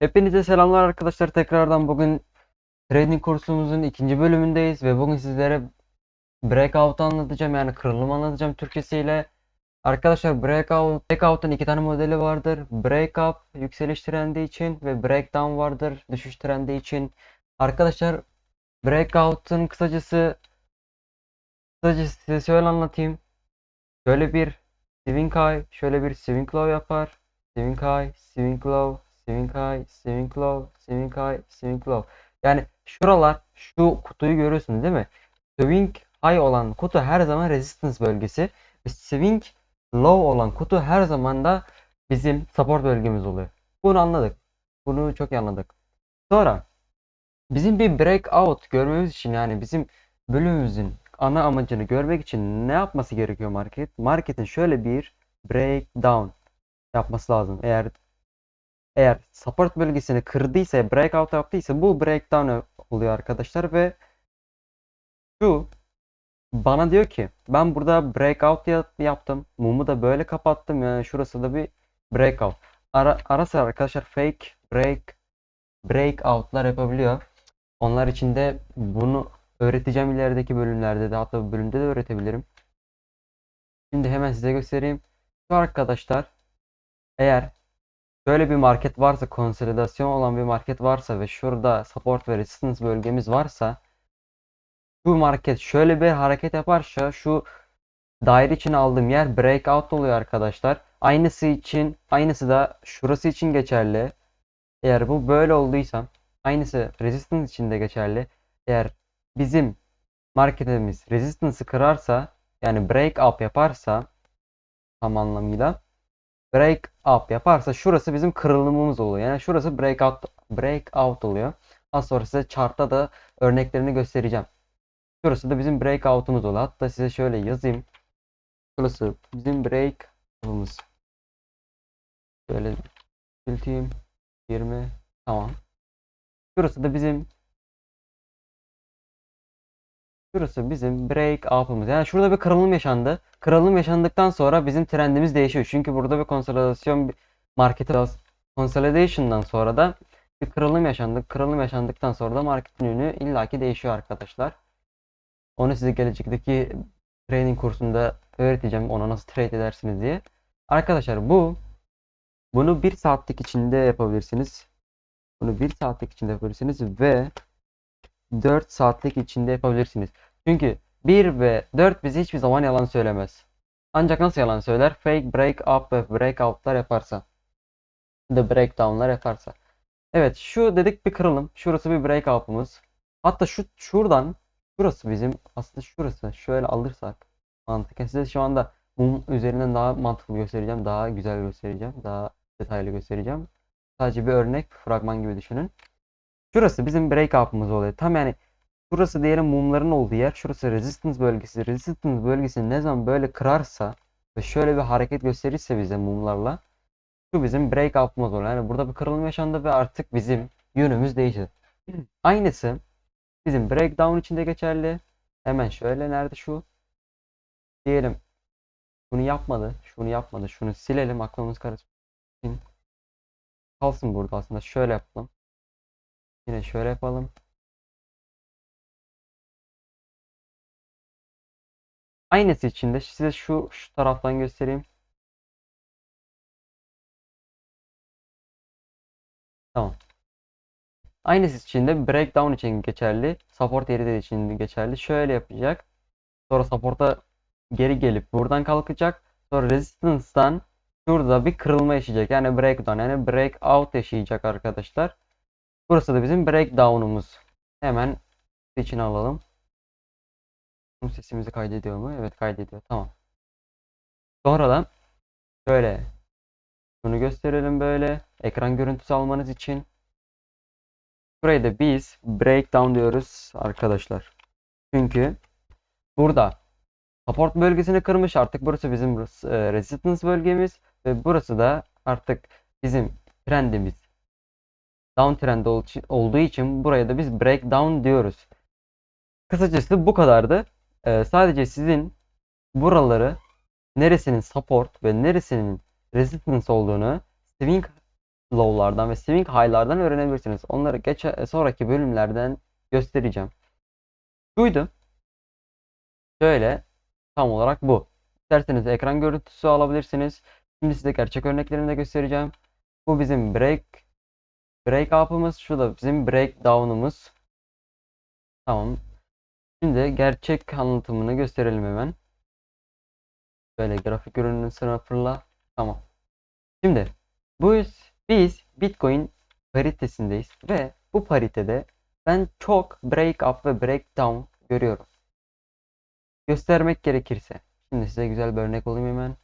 Hepinize selamlar arkadaşlar. Tekrardan bugün trading kursumuzun ikinci bölümündeyiz ve bugün sizlere breakout anlatacağım. Yani kırılım anlatacağım Türkçesiyle. Arkadaşlar breakout, breakout'un iki tane modeli vardır. Break up yükseliş trendi için ve breakdown vardır düşüş trendi için. Arkadaşlar breakout'un kısacası kısacası size şöyle anlatayım. Şöyle bir swing high, şöyle bir swing low yapar. Swing high, swing low, swing high, swing low. Yani şuralar şu kutuyu görüyorsunuz değil mi? Swing high olan kutu her zaman resistance bölgesi swing low olan kutu her zaman da bizim support bölgemiz oluyor. Bunu anladık. Bunu çok iyi anladık. Sonra bizim bir breakout görmemiz için yani bizim bölümümüzün ana amacını görmek için ne yapması gerekiyor market? Marketin şöyle bir breakdown yapması lazım. Eğer eğer support bölgesini kırdıysa, breakout yaptıysa bu breakdown oluyor arkadaşlar ve şu bana diyor ki ben burada breakout yap- yaptım. Mumu da böyle kapattım. Yani şurası da bir breakout. Ara, ara sıra arkadaşlar fake break breakout'lar yapabiliyor. Onlar için de bunu öğreteceğim ilerideki bölümlerde de hatta bu bölümde de öğretebilirim. Şimdi hemen size göstereyim. Şu arkadaşlar eğer böyle bir market varsa konsolidasyon olan bir market varsa ve şurada support ve resistance bölgemiz varsa şu market şöyle bir hareket yaparsa şu daire için aldığım yer breakout oluyor arkadaşlar. Aynısı için aynısı da şurası için geçerli. Eğer bu böyle olduysa aynısı resistance için de geçerli. Eğer bizim marketimiz resistance'ı kırarsa yani break up yaparsa tam anlamıyla break up yaparsa şurası bizim kırılımımız oluyor. Yani şurası breakout breakout oluyor. Az sonra size chartta da örneklerini göstereceğim. Şurası da bizim breakout'umuz oluyor. Hatta size şöyle yazayım. Şurası bizim breakout'umuz. Şöyle küçülteyim. 20 tamam. Şurası da bizim Şurası bizim break up'ımız. Yani şurada bir kırılım yaşandı. Kırılım yaşandıktan sonra bizim trendimiz değişiyor. Çünkü burada bir konsolidasyon marketi consolidation'dan sonra da bir kırılım yaşandı. Kırılım yaşandıktan sonra da marketin yönü illaki değişiyor arkadaşlar. Onu size gelecekteki training kursunda öğreteceğim. Ona nasıl trade edersiniz diye. Arkadaşlar bu bunu bir saatlik içinde yapabilirsiniz. Bunu bir saatlik içinde yapabilirsiniz ve 4 saatlik içinde yapabilirsiniz. Çünkü 1 ve 4 bize hiçbir zaman yalan söylemez. Ancak nasıl yalan söyler? Fake break up ve breakout'lar yaparsa. The breakdown'lar yaparsa. Evet şu dedik bir kırılım. Şurası bir breakout'umuz. Hatta şu şuradan şurası bizim aslında şurası şöyle alırsak mantıken size şu anda mum üzerinden daha mantıklı göstereceğim. Daha güzel göstereceğim. Daha detaylı göstereceğim. Sadece bir örnek, fragman gibi düşünün. Şurası bizim breakout'umuz oluyor. Tam yani şurası diyelim mumların olduğu yer. Şurası resistance bölgesi. Resistance bölgesini ne zaman böyle kırarsa ve şöyle bir hareket gösterirse bize mumlarla şu bizim breakout'umuz oluyor. Yani burada bir kırılma yaşandı ve artık bizim yönümüz değişti. Aynısı bizim breakdown için de geçerli. Hemen şöyle nerede şu? Diyelim bunu yapmadı. Şunu yapmadı. Şunu silelim aklımız karışmasın. Kalsın burada aslında. Şöyle yapalım. Yine şöyle yapalım. Aynısı için de size şu şu taraftan göstereyim. Tamam. Aynısı için de breakdown için geçerli. Support yeri de için geçerli. Şöyle yapacak. Sonra support'a geri gelip buradan kalkacak. Sonra resistance'dan şurada bir kırılma yaşayacak. Yani breakdown yani breakout yaşayacak arkadaşlar. Burası da bizim breakdown'umuz. Hemen içine alalım. Bunun sesimizi kaydediyor mu? Evet kaydediyor. Tamam. Sonradan şöyle bunu gösterelim böyle ekran görüntüsü almanız için. Burayı da biz breakdown diyoruz arkadaşlar. Çünkü burada support bölgesini kırmış artık burası bizim e, resistance bölgemiz ve burası da artık bizim trendimiz downtrend olduğu için buraya da biz breakdown diyoruz. Kısacası bu kadardı. Ee, sadece sizin buraları neresinin support ve neresinin resistance olduğunu swing low'lardan ve swing high'lardan öğrenebilirsiniz. Onları geç sonraki bölümlerden göstereceğim. Şuydu. Şöyle tam olarak bu. İsterseniz ekran görüntüsü alabilirsiniz. Şimdi size gerçek örneklerini de göstereceğim. Bu bizim break break up'ımız. Şu da bizim breakdown'umuz. Tamam. Şimdi gerçek anlatımını gösterelim hemen. Böyle grafik görünümünü sıfırla. Tamam. Şimdi bu biz Bitcoin paritesindeyiz ve bu paritede ben çok break up ve breakdown görüyorum. Göstermek gerekirse. Şimdi size güzel bir örnek olayım hemen.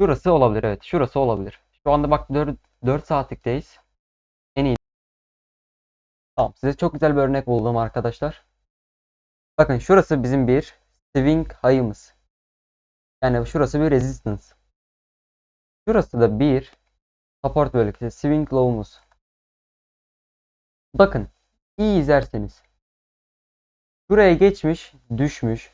Şurası olabilir evet. Şurası olabilir. Şu anda bak 4, 4 saatlikteyiz. En iyi. Tamam size çok güzel bir örnek buldum arkadaşlar. Bakın şurası bizim bir swing high'ımız. Yani şurası bir resistance. Şurası da bir support bölgesi swing low'umuz. Bakın iyi izlerseniz. Şuraya geçmiş, düşmüş.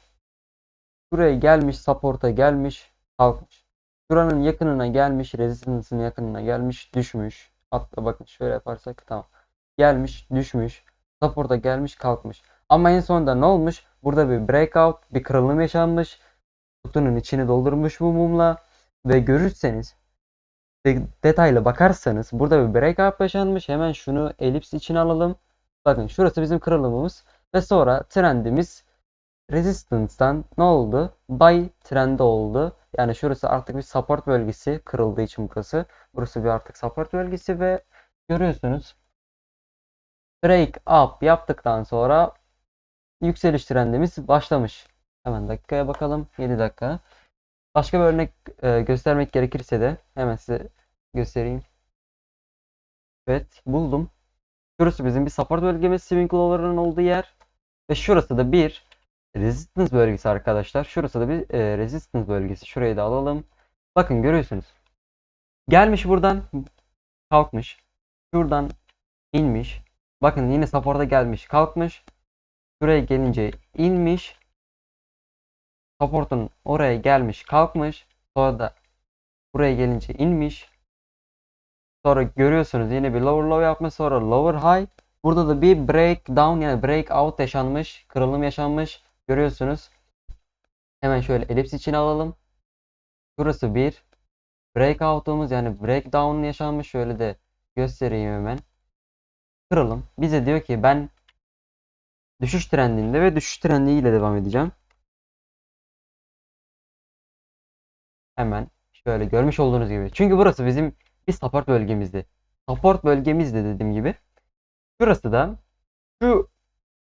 Şuraya gelmiş, support'a gelmiş, kalkmış. Şuranın yakınına gelmiş, resistance'ın yakınına gelmiş, düşmüş. Hatta bakın şöyle yaparsak tamam. Gelmiş, düşmüş. Support'a gelmiş, kalkmış. Ama en sonunda ne olmuş? Burada bir breakout, bir kırılım yaşanmış. Kutunun içini doldurmuş bu mumla. Ve görürseniz de- detaylı bakarsanız burada bir breakout yaşanmış. Hemen şunu elips içine alalım. Bakın şurası bizim kırılımımız. Ve sonra trendimiz Resistance'dan ne oldu? Buy trendi oldu. Yani şurası artık bir support bölgesi kırıldığı için burası. Burası bir artık support bölgesi ve görüyorsunuz break up yaptıktan sonra yükseliş trendimiz başlamış. Hemen dakikaya bakalım. 7 dakika. Başka bir örnek e, göstermek gerekirse de hemen size göstereyim. Evet buldum. Şurası bizim bir support bölgemiz swing lower'ın olduğu yer. Ve şurası da bir resistance bölgesi arkadaşlar. Şurası da bir e, resistance bölgesi. Şurayı da alalım. Bakın görüyorsunuz. Gelmiş buradan kalkmış. Şuradan inmiş. Bakın yine support'a gelmiş kalkmış. Şuraya gelince inmiş. Support'un oraya gelmiş kalkmış. Sonra da buraya gelince inmiş. Sonra görüyorsunuz yine bir lower low yapmış. Sonra lower high. Burada da bir breakdown yani breakout yaşanmış. Kırılım yaşanmış. Görüyorsunuz. Hemen şöyle elips için alalım. Burası bir breakout'umuz yani breakdown yaşanmış. Şöyle de göstereyim hemen. Kırılım. Bize diyor ki ben düşüş trendinde ve düşüş trendiyle devam edeceğim. Hemen şöyle görmüş olduğunuz gibi. Çünkü burası bizim bir support bölgemizdi. Support bölgemizdi dediğim gibi. Şurası da şu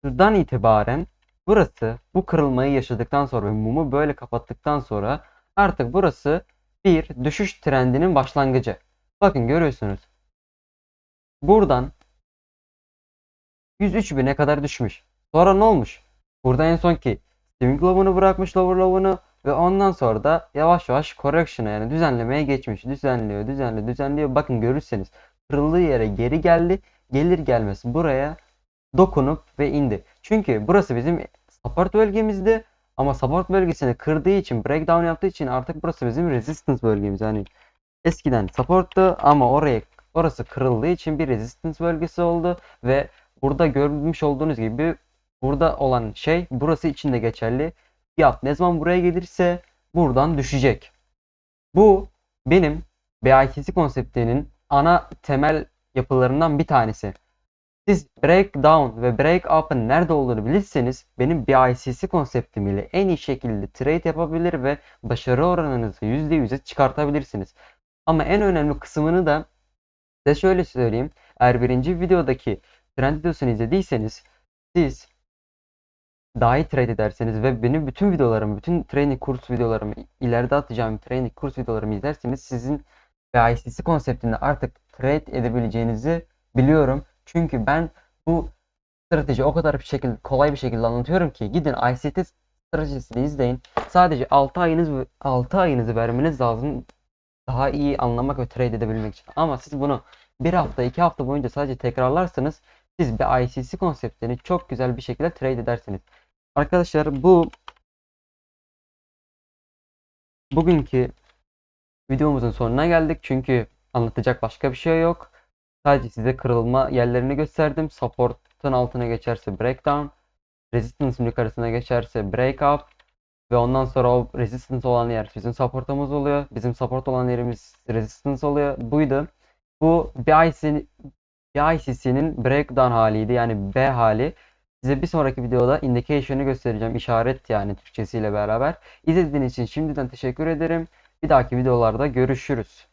şuradan itibaren burası bu kırılmayı yaşadıktan sonra ve mumu böyle kapattıktan sonra artık burası bir düşüş trendinin başlangıcı. Bakın görüyorsunuz. Buradan 103 bine kadar düşmüş. Sonra ne olmuş? Burada en son ki swing low'unu bırakmış lower low'unu ve ondan sonra da yavaş yavaş correction'a yani düzenlemeye geçmiş. Düzenliyor, düzenliyor, düzenliyor. Bakın görürseniz kırıldığı yere geri geldi. Gelir gelmez buraya dokunup ve indi. Çünkü burası bizim support bölgemizdi. Ama support bölgesini kırdığı için, breakdown yaptığı için artık burası bizim resistance bölgemiz. Yani eskiden supporttu ama oraya orası kırıldığı için bir resistance bölgesi oldu ve burada görmüş olduğunuz gibi burada olan şey burası için de geçerli. Fiyat ne zaman buraya gelirse buradan düşecek. Bu benim BITC konseptinin ana temel yapılarından bir tanesi. Siz breakdown ve break up'ın nerede olduğunu bilirseniz benim BICC konseptim ile en iyi şekilde trade yapabilir ve başarı oranınızı %100'e çıkartabilirsiniz. Ama en önemli kısmını da size şöyle söyleyeyim. Eğer birinci videodaki trend videosunu izlediyseniz siz daha iyi trade ederseniz ve benim bütün videolarımı, bütün training kurs videolarımı, ileride atacağım training kurs videolarımı izlerseniz sizin BICC konseptinde artık trade edebileceğinizi biliyorum. Çünkü ben bu strateji o kadar bir şekilde kolay bir şekilde anlatıyorum ki gidin ICT stratejisini izleyin. Sadece 6 ayınız 6 ayınızı vermeniz lazım daha iyi anlamak ve trade edebilmek için. Ama siz bunu bir hafta, iki hafta boyunca sadece tekrarlarsanız siz bir ICC konseptini çok güzel bir şekilde trade edersiniz. Arkadaşlar bu bugünkü videomuzun sonuna geldik. Çünkü anlatacak başka bir şey yok. Sadece size kırılma yerlerini gösterdim. Support'un altına geçerse breakdown. Resistance'ın yukarısına geçerse breakup. Ve ondan sonra o resistance olan yer bizim support'umuz oluyor. Bizim support olan yerimiz resistance oluyor. Buydu. Bu BIC'nin BICC'nin breakdown haliydi. Yani B hali. Size bir sonraki videoda indication'ı göstereceğim. İşaret yani Türkçesiyle beraber. İzlediğiniz için şimdiden teşekkür ederim. Bir dahaki videolarda görüşürüz.